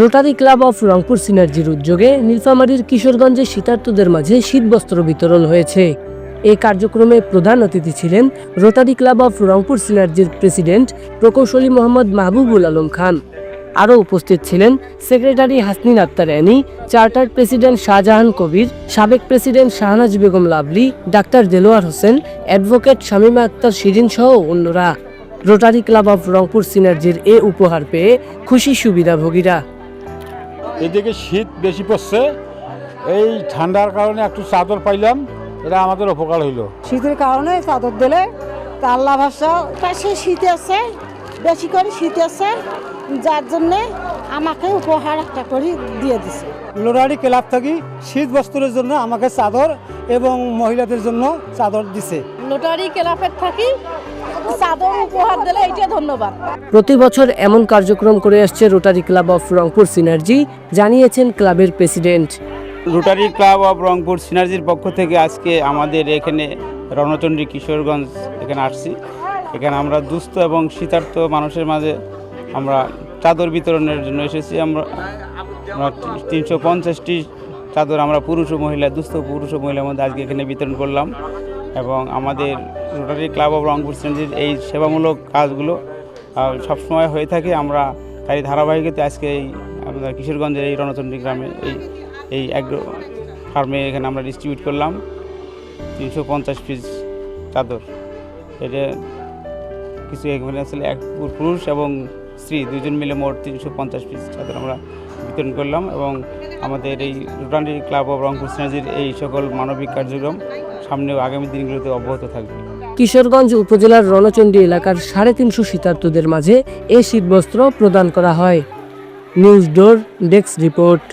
Rotary Club of Rangpur সিনার্জির উদ্যোগে নীলফামারীর কিশোরগঞ্জে শীতার্তদের মাঝে শীতবস্ত্র বিতরণ হয়েছে। এই কার্যক্রমে প্রধান অতিথি ছিলেন রোটারি ক্লাব অফ রংপুর সিনার্জির প্রেসিডেন্ট প্রকৌশলী মোহাম্মদ মাহবুবুল আলম খান। আরও উপস্থিত ছিলেন secretary Hasnin Akhtar Annie chartered president Shahjahan Kabir, সাবেক president Shahnaz Begum Lovely doctor Delwar Hossain, advocate Shamima Akhtar Shirin সহ অন্যরা। রোটারি ক্লাব অফ রংপুর সিনার্জির এ উপহার পেয়ে খুশি সুবিধাভোগীরা। এদিকে শীত বেশি পড়ছে। এই ঠান্ডার কারণে একটু চাদর পাইলাম এটা আমাদের উপকার হইল। শীতের কারণে চাদর দিলে আল্লাহ ভাষা পাশে শীত আছে বেশি করে শীত আছে যার জন্যে আমাকে উপহার একটা করে দিয়ে দিছে। লোরারি ক্লাব থাকি শীত বস্ত্রের জন্য আমাকে চাদর এবং মহিলাদের জন্য চাদর দিছে। লোটারি ক্লাবের থাকি চাদর উপহার দিলে এইটা ধন্যবাদ। প্রতি বছর এমন কার্যক্রম করে আসছে Rotary Club of Rangpur Synergy জানিয়েছেন ক্লাবের president. Rotary Club of Rangpur সিনার্জির পক্ষ থেকে আজকে আমাদের এখানে রণচণ্ডী কিশোরগঞ্জ এখানে আসছি। এখানে আমরা দুস্থ এবং শীতার্থ মানুষের মাঝে আমরা চাদর বিতরণের জন্য এসেছি। আমরা তিনশো পঞ্চাশটি চাদর আমরা পুরুষ ও মহিলা দুস্থ পুরুষ ও মহিলার মধ্যে আজকে এখানে বিতরণ করলাম। এবং আমাদের রোটারি ক্লাব অব রংপুর সিনার্জির এই সেবামূলক কাজগুলো সবসময় হয়ে থাকে। আমরা তাই ধারাবাহিকতে আজকে এই আপনার কিশোরগঞ্জের এই রণচণ্ডী গ্রামে এই এই অ্যাগ্রো ফার্মে এখানে আমরা ডিস্ট্রিবিউট করলাম। তিনশো পঞ্চাশ পিস চাদর। এটা কিছু এখানে আসলে এক পুরুষ এবং স্ত্রী দুজন মিলে মোট তিনশো পঞ্চাশ পিস চাদর আমরা বিতরণ করলাম এবং আমাদের এই রোটারি ক্লাব অব রংপুর সিনাজির এই সকল মানবিক কার্যক্রম সামনে আগামী দিনগুলোতে অব্যাহত থাকবে। কিশোরগঞ্জ উপজেলার রণচণ্ডী এলাকার সাড়ে তিনশো শীতার্থদের মাঝে এ শীতবস্ত্র প্রদান করা হয়। News door desk report.